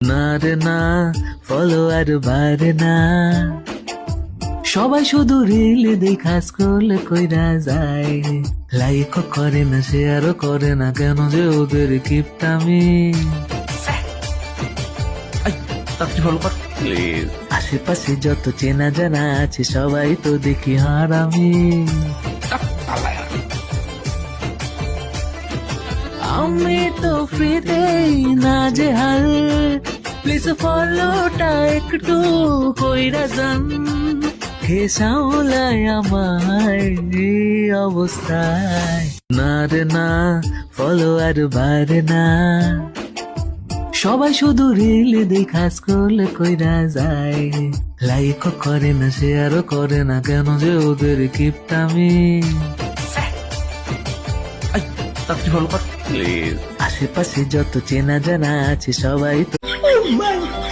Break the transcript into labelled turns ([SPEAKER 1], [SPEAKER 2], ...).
[SPEAKER 1] না রে না না সবাই শুধু রিল দেখা স্ক্রোল কইরা যায়। লাইক করে না শেয়ারও করে না, কেন যে ওদের কিপটামি? আশেপাশে যত চেনা জানা আছে, সবাই তো দেখি হারামি। আমি তো ফ্রিতেই না যে হাল প্লিজ ফলোটা একটু কইরা যান হে সামলায় আমার অবস্থায়। না রে না ফলো আর বাড়ে না। সবাই শুধু রিল দেখা স্ক্রোল কইরা যায়। লাইক করে না শেয়ারও করে না কেন যে ওদের কিপটামি?
[SPEAKER 2] প্লিজ
[SPEAKER 1] আশেপাশে যত চেনা জানা আছে সবাই তো うん。